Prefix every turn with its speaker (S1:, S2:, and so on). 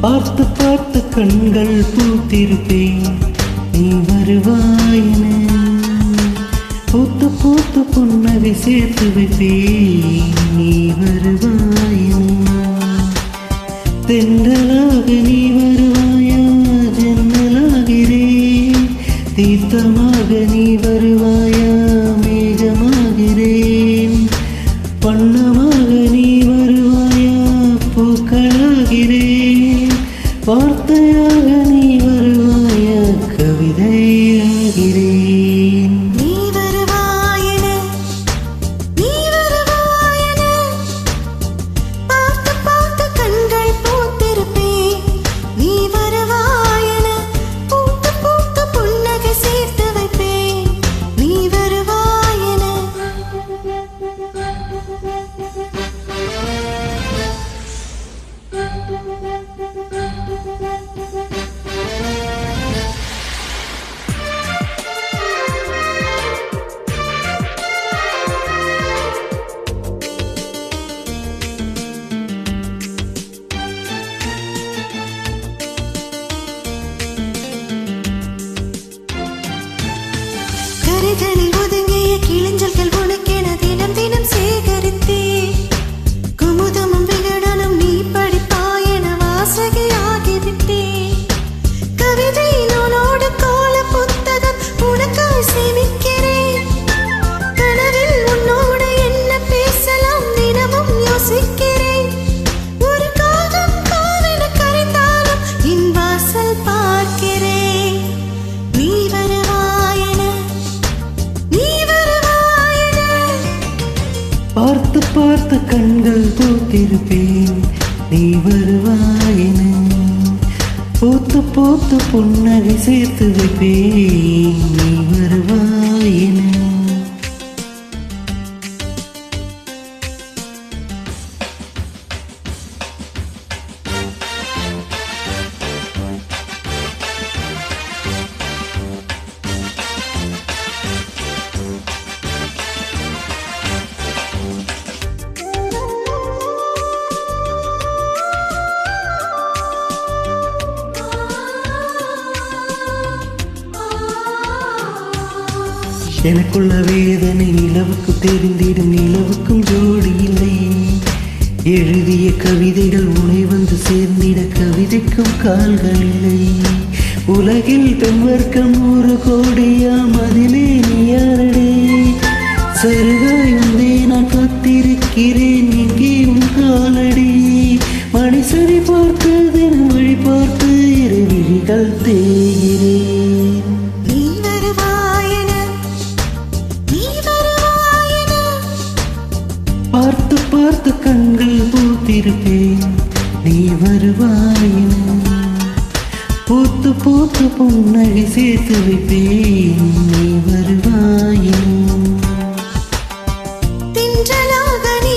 S1: பார்த்து பார்த்து கண்கள் பூத்திருப்பேன். நீ வருவாயின பூத்து பூத்து புன்னகை சேர்த்து வைப்பேன். நீ
S2: கரைகளில் ஒதுங்கிய கிழிஞ்சல்கள் உனக்கென தினம் தினம் சேகரித்தேன்.
S1: பார்த்து கண்கள் தூத்திருப்பேன் நீ வருவாயின. பூத்து பூத்து புன்னகை சேர்த்து வைப்பேன். நீ எனக்குள்ள வேதனை நிலவுக்கு தெரிந்திடும் நிலவுக்கும் ஜோடி இல்லை. எழுதிய கவிதைகள் உனை வந்து சேர்ந்திட கவிதைக்கும் கால்கள் இல்லை. உலகில் பெண்வர்க்கம் ஒரு கோடியாம் அதிலே நீ யாரடே? சருகாய் உந்தே நான் காத்திருக்கிறேன் இங்கே உன் காலடி. மனுஷனை பார்த்து தினம் வழி பார்த்து இரு விழிகள் தே பூத்திருப்பேன் நீ வருவாயின பூத்து பூத்து புன்னகை சேர்த்து வைப்பேன். நீ வருவாயின
S2: தின்றலாக நீ